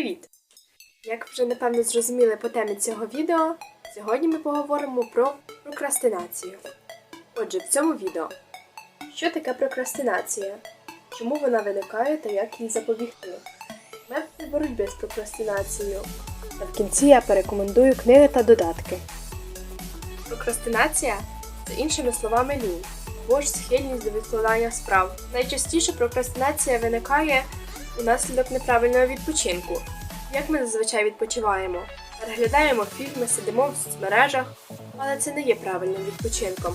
Привіт! Як вже напевно зрозуміли по темі цього відео, сьогодні ми поговоримо про прокрастинацію. Отже, в цьому відео, що таке прокрастинація, чому вона виникає та як їй запобігти, методи боротьби з прокрастинацією. Та в кінці я порекомендую книги та додатки. Прокрастинація це іншими словами лінь або ж схильність до відкладання справ. Найчастіше прокрастинація виникає унаслідок неправильного відпочинку. Як ми зазвичай відпочиваємо? Переглядаємо фільми, сидимо в соцмережах, але це не є правильним відпочинком,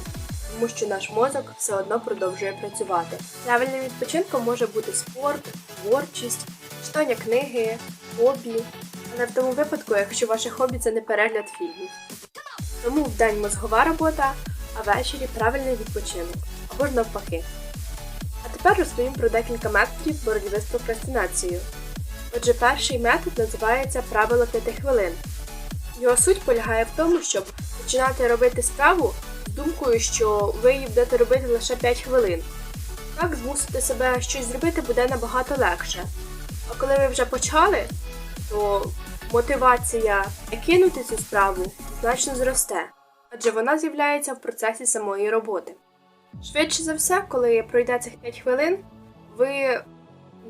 тому що наш мозок все одно продовжує працювати. Правильним відпочинком може бути спорт, творчість, читання книги, хобі, але в тому випадку, якщо ваше хобі це не перегляд фільмів. Тому вдень мозгова робота, а ввечері правильний відпочинок або ж навпаки. Тепер розповім про декілька методів боротьби з прокрастинацією. Отже, перший метод називається правило 5 хвилин. Його суть полягає в тому, щоб починати робити справу з думкою, що ви її будете робити лише 5 хвилин. Так змусити себе щось зробити буде набагато легше. А коли ви вже почали, то мотивація кинути цю справу значно зросте, адже вона з'являється в процесі самої роботи. Швидше за все, коли пройде цих 5 хвилин, ви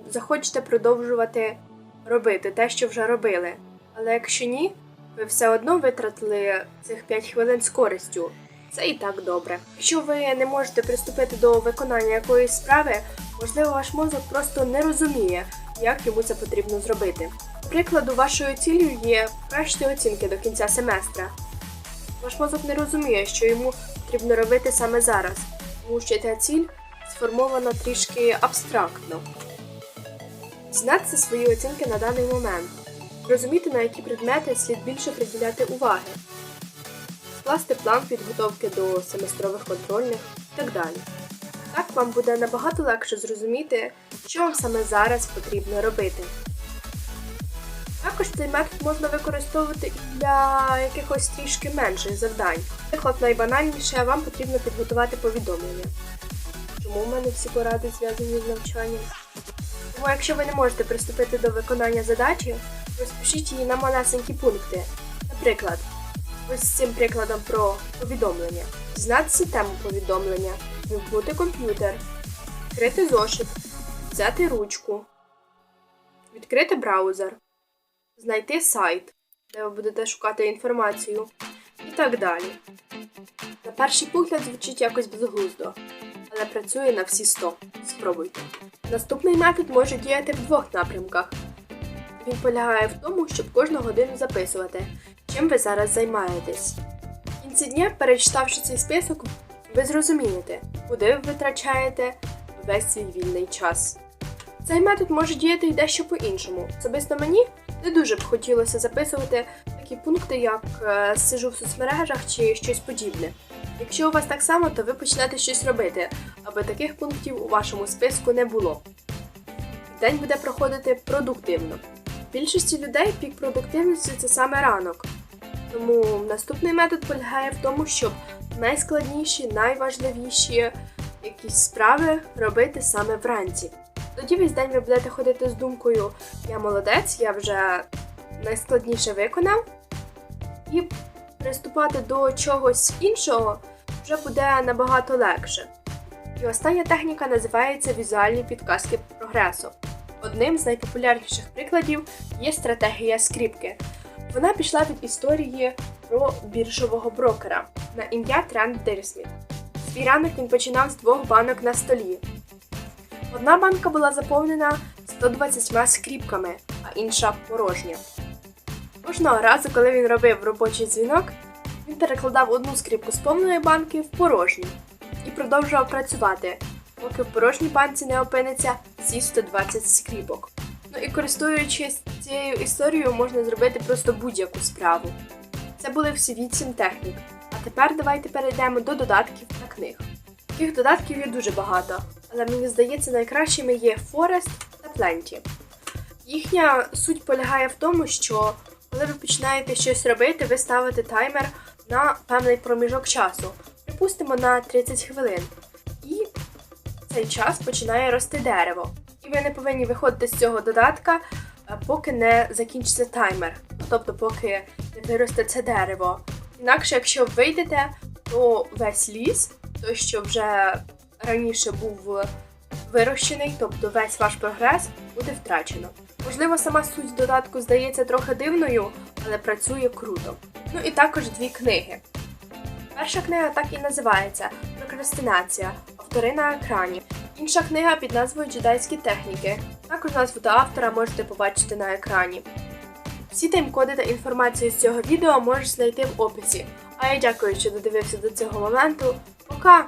захочете продовжувати робити те, що вже робили. Але якщо ні, ви все одно витратили цих 5 хвилин з користю. Це і так добре. Якщо ви не можете приступити до виконання якоїсь справи, можливо, ваш мозок просто не розуміє, як йому це потрібно зробити. Прикладу, вашою ціллю є кращі оцінки до кінця семестра. Ваш мозок не розуміє, що йому потрібно робити саме зараз, тому що ця ціль сформована трішки абстрактно. Знати свої оцінки на даний момент, розуміти, на які предмети слід більше приділяти уваги, скласти план підготовки до семестрових контрольних і так далі. Так вам буде набагато легше зрозуміти, що вам саме зараз потрібно робити. Також цей метод можна використовувати і для якихось трішки менших завдань. Наприклад, найбанальніше вам потрібно підготувати повідомлення. Чому в мене всі поради зв'язані з навчанням? Тому якщо ви не можете приступити до виконання задачі, розпишіть її на малесенькі пункти. Наприклад, ось з цим прикладом про повідомлення. Дізнатися тему повідомлення, вимкнути комп'ютер, відкрити зошит, взяти ручку, відкрити браузер, знайти сайт, де ви будете шукати інформацію, і так далі. На перший погляд звучить якось безглуздо, але працює на всі 100. Спробуйте. Наступний метод може діяти в двох напрямках. Він полягає в тому, щоб кожну годину записувати, чим ви зараз займаєтесь. В кінці дня, перечитавши цей список, ви зрозумієте, куди ви витрачаєте весь свій вільний час. Цей метод може діяти й дещо по-іншому. Особисто мені не дуже б хотілося записувати такі пункти, як е, сижу в соцмережах чи щось подібне. Якщо у вас так само, то ви почнете щось робити, аби таких пунктів у вашому списку не було. День буде проходити продуктивно. В більшості людей пік продуктивності це саме ранок. Тому наступний метод полягає в тому, щоб найскладніші, найважливіші якісь справи робити саме вранці. Тоді весь день ви будете ходити з думкою Я молодець, я вже найскладніше виконав. І приступати до чогось іншого вже буде набагато легше. І остання техніка називається візуальні підказки прогресу. Одним з найпопулярніших прикладів є стратегія скріпки. Вона пішла від історії про біржового брокера на ім'я Тренд Дирсміт. Свій ранок він починав з двох банок на столі. Одна банка була заповнена 120 скріпками, а інша порожня. Кожного разу, коли він робив робочий дзвінок, він перекладав одну скріпку з повної банки в порожню і продовжував працювати, поки в порожній банці не опиниться всі 120 скріпок. Ну і користуючись цією історією, можна зробити просто будь-яку справу. Це були всі 8 технік. А тепер давайте перейдемо до додатків та книг. Таких додатків є дуже багато, але мені здається, найкращими є Forest та Plenty. Їхня суть полягає в тому, що коли ви починаєте щось робити, ви ставите таймер на певний проміжок часу, припустимо на 30 хвилин. І цей час починає рости дерево. І ви не повинні виходити з цього додатка, е, поки не закінчиться таймер, тобто поки не виросте це дерево. Інакше, якщо вийдете, то весь ліс, той, що вже раніше був вирощений, тобто весь ваш прогрес, буде втрачено. Можливо, сама суть додатку здається трохи дивною, але працює круто. Ну і також дві книги. Перша книга так і називається Прокрастинація. Автори на екрані. Інша книга під назвою Джедайські техніки. Також назву та автора можете побачити на екрані. Всі тайм-коди та інформацію з цього відео можеш знайти в описі. А я дякую, що додивився до цього моменту. Пока!